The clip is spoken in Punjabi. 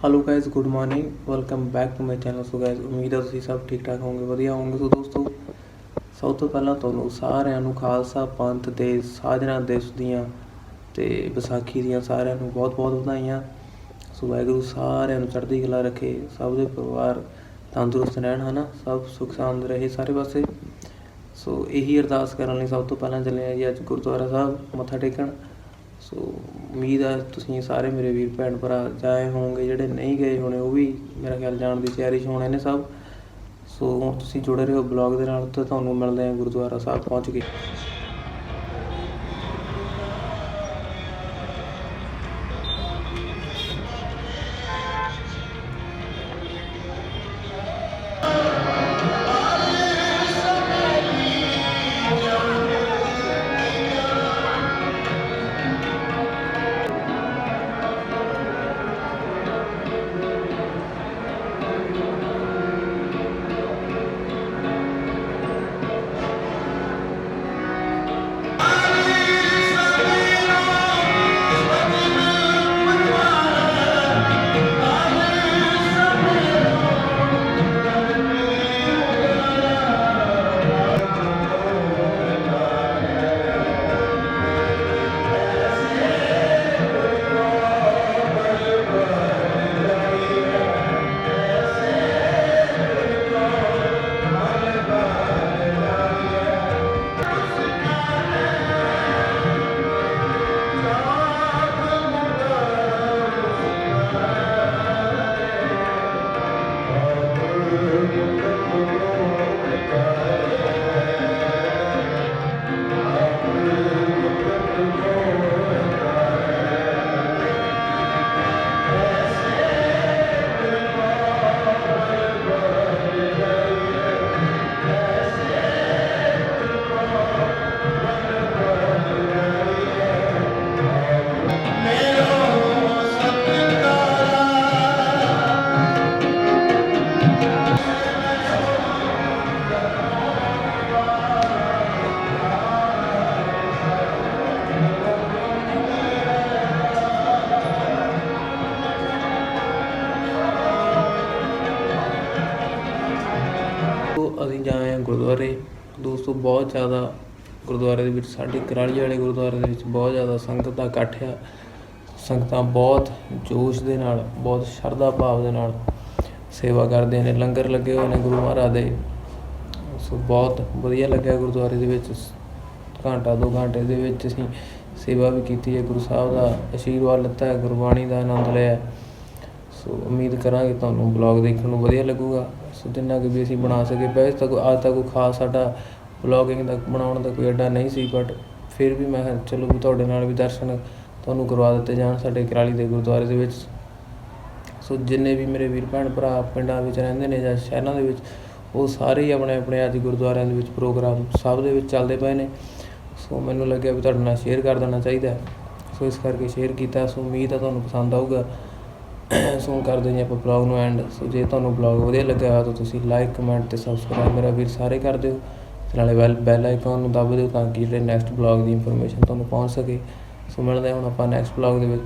Hello guys good morning welcome back to my channel so guys ਉਮੀਦ ਹੈ ਤੁਸੀਂ ਸਭ ਠੀਕ ਠਾਕ ਹੋਵੋਗੇ ਵਧੀਆ ਹੋਵੋਗੇ ਸੋ ਦੋਸਤੋ ਸਭ ਤੋਂ ਪਹਿਲਾਂ ਤੁਹਾਨੂੰ ਸਾਰਿਆਂ ਨੂੰ ਖਾਲਸਾ ਪੰਥ ਦੇ ਸਾਜਣਾ ਦਿਵਸ ਦੀਆਂ ਤੇ ਵਿਸਾਖੀ ਦੀਆਂ ਸਾਰਿਆਂ ਨੂੰ ਬਹੁਤ-ਬਹੁਤ ਵਧਾਈਆਂ ਸੋ ਵਾਹਿਗੁਰੂ ਸਾਰਿਆਂ ਨੂੰ ਚੜ੍ਹਦੀ ਕਲਾ ਰੱਖੇ ਸਭ ਦੇ ਪਰਿਵਾਰ ਤੰਦਰੁਸਤ ਰਹਿਣ ਹਨਾ ਸਭ ਸੁਖ ਸ਼ਾਂਤ ਰਹੇ ਸਾਰੇ ਪਾਸੇ ਸੋ ਇਹੀ ਅਰਦਾਸ ਕਰਨ ਲਈ ਸਭ ਤੋਂ ਪਹਿਲਾਂ ਚੱਲੇ ਆ ਜੀ ਅੱਜ ਗੁਰਦੁਆਰਾ ਸਾਹਿਬ ਮੱਥਾ ਟੇਕਣ ਸੋ ਉਮੀਦ ਹੈ ਤੁਸੀਂ ਸਾਰੇ ਮੇਰੇ ਵੀਰ ਭੈਣ ਭਰਾ ਜਾਏ ਹੋਵੋਗੇ, ਜਿਹੜੇ ਨਹੀਂ ਗਏ ਹੋਣੇ ਉਹ ਵੀ ਮੇਰਾ ਖਿਆਲ ਜਾਣ ਦੀ ਤਿਆਰੀ 'ਚ ਹੋਣੇ ਨੇ ਸਭ। ਸੋ ਹੁਣ ਤੁਸੀਂ ਜੁੜੇ ਰਹੋ ਬਲੌਗ ਦੇ ਨਾਲ, ਤੇ ਤੁਹਾਨੂੰ ਮਿਲਦੇ ਹਾਂ ਗੁਰਦੁਆਰਾ ਸਾਹਿਬ ਪਹੁੰਚ ਕੇ। ਅਸੀਂ ਜਾਏ ਹਾਂ ਗੁਰਦੁਆਰੇ। ਦੋਸਤੋ, ਬਹੁਤ ਜ਼ਿਆਦਾ ਗੁਰਦੁਆਰੇ ਦੇ ਵਿੱਚ, ਸਾਡੇ ਕਰਾਲੀ ਵਾਲੇ ਗੁਰਦੁਆਰੇ ਦੇ ਵਿੱਚ ਬਹੁਤ ਜ਼ਿਆਦਾ ਸੰਗਤ ਦਾ ਇਕੱਠ ਆ। ਸੰਗਤਾਂ ਬਹੁਤ ਜੋਸ਼ ਦੇ ਨਾਲ, ਬਹੁਤ ਸ਼ਰਧਾ ਭਾਵ ਦੇ ਨਾਲ ਸੇਵਾ ਕਰਦੇ ਨੇ। ਲੰਗਰ ਲੱਗੇ ਹੋਏ ਨੇ ਗੁਰੂ ਮਹਾਰਾਜ ਦੇ। ਸੋ, ਬਹੁਤ ਵਧੀਆ ਲੱਗਿਆ ਗੁਰਦੁਆਰੇ ਦੇ ਵਿੱਚ। ਘੰਟਾ, ਦੋ ਘੰਟੇ ਦੇ ਵਿੱਚ ਅਸੀਂ ਸੇਵਾ ਵੀ ਕੀਤੀ ਹੈ। ਗੁਰੂ ਸਾਹਿਬ ਦਾ ਆਸ਼ੀਰਵਾਦ ਲਿੱਤਾ ਹੈ, ਗੁਰਬਾਣੀ ਦਾ ਆਨੰਦ ਲਿਆ ਸੋ ਉਮੀਦ ਕਰਾਂਗੇ ਤੁਹਾਨੂੰ ਬਲੌਗ ਦੇਖਣ ਨੂੰ ਵਧੀਆ ਲੱਗੂਗਾ। ਸੋ ਜਿੰਨਾ ਕੁ ਵੀ ਅਸੀਂ ਬਣਾ ਸਕੇ ਵੈਸੇ ਤਾਂ ਕੋਈ ਅੱਜ ਤੱਕ ਕੋਈ ਖਾਸ ਸਾਡਾ ਬਲੌਗਿੰਗ ਦਾ, ਬਣਾਉਣ ਦਾ ਕੋਈ ਐਡਾ ਨਹੀਂ ਸੀ ਬਟ ਫਿਰ ਵੀ ਮੈਂ ਕਿਹਾ ਚਲੋ ਵੀ ਤੁਹਾਡੇ ਨਾਲ ਵੀ ਦਰਸ਼ਨ ਤੁਹਾਨੂੰ ਕਰਵਾ ਦਿੱਤੇ ਜਾਣ ਸਾਡੇ ਕਰਾਲੀ ਦੇ ਗੁਰਦੁਆਰੇ ਦੇ ਵਿੱਚ। ਸੋ ਜਿੰਨੇ ਵੀ ਮੇਰੇ ਵੀਰ ਭੈਣ ਭਰਾ ਪਿੰਡਾਂ ਵਿੱਚ ਰਹਿੰਦੇ ਨੇ ਜਾਂ ਸ਼ਹਿਰਾਂ ਦੇ ਵਿੱਚ, ਉਹ ਸਾਰੇ ਹੀ ਆਪਣੇ ਆਪਣੇ ਅੱਜ ਗੁਰਦੁਆਰਿਆਂ ਦੇ ਵਿੱਚ ਪ੍ਰੋਗਰਾਮ ਸਭ ਦੇ ਵਿੱਚ ਚੱਲਦੇ ਪਏ ਨੇ। ਸੋ ਮੈਨੂੰ ਲੱਗਿਆ ਵੀ ਤੁਹਾਡੇ ਨਾਲ ਸ਼ੇਅਰ ਕਰ ਦੇਣਾ ਚਾਹੀਦਾ। ਸੋ ਇਸ ਕਰਕੇ ਸ਼ੇਅਰ ਕੀਤਾ। ਸੋ ਉਮੀਦ ਹੈ ਤੁਹਾਨੂੰ ਪਸੰਦ ਆਊਗਾ। ਸੋ ਹੁਣ ਕਰਦੇ ਜੀ ਆਪਾਂ ਬਲੌਗ ਨੂੰ ਐਂਡ ਸੋ ਜੇ ਤੁਹਾਨੂੰ ਬਲੌਗ ਵਧੀਆ ਲੱਗਿਆ ਹੋਇਆ ਤਾਂ ਤੁਸੀਂ ਲਾਈਕ ਕਮੈਂਟ ਤੇ ਸਬਸਕ੍ਰਾਈਬ ਮੇਰਾ ਵੀਰ ਸਾਰੇ ਕਰ ਦਿਓ। ਤੇ ਨਾਲੇ ਬੈਲ ਬੈਲ ਆਈਕਨ ਨੂੰ ਦਬਾ ਦਿਓ ਤਾਂ ਕਿ ਜਿਹੜੇ ਨੈਕਸਟ ਬਲੌਗ ਦੀ ਇਨਫੋਰਮੇਸ਼ਨ ਤੁਹਾਨੂੰ ਪਹੁੰਚ ਸਕੇ। ਸੋ ਮਿਲਦੇ ਹਾਂ ਹੁਣ ਆਪਾਂ ਨੈਕਸਟ ਬਲੌਗ ਦੇ ਵਿੱਚ।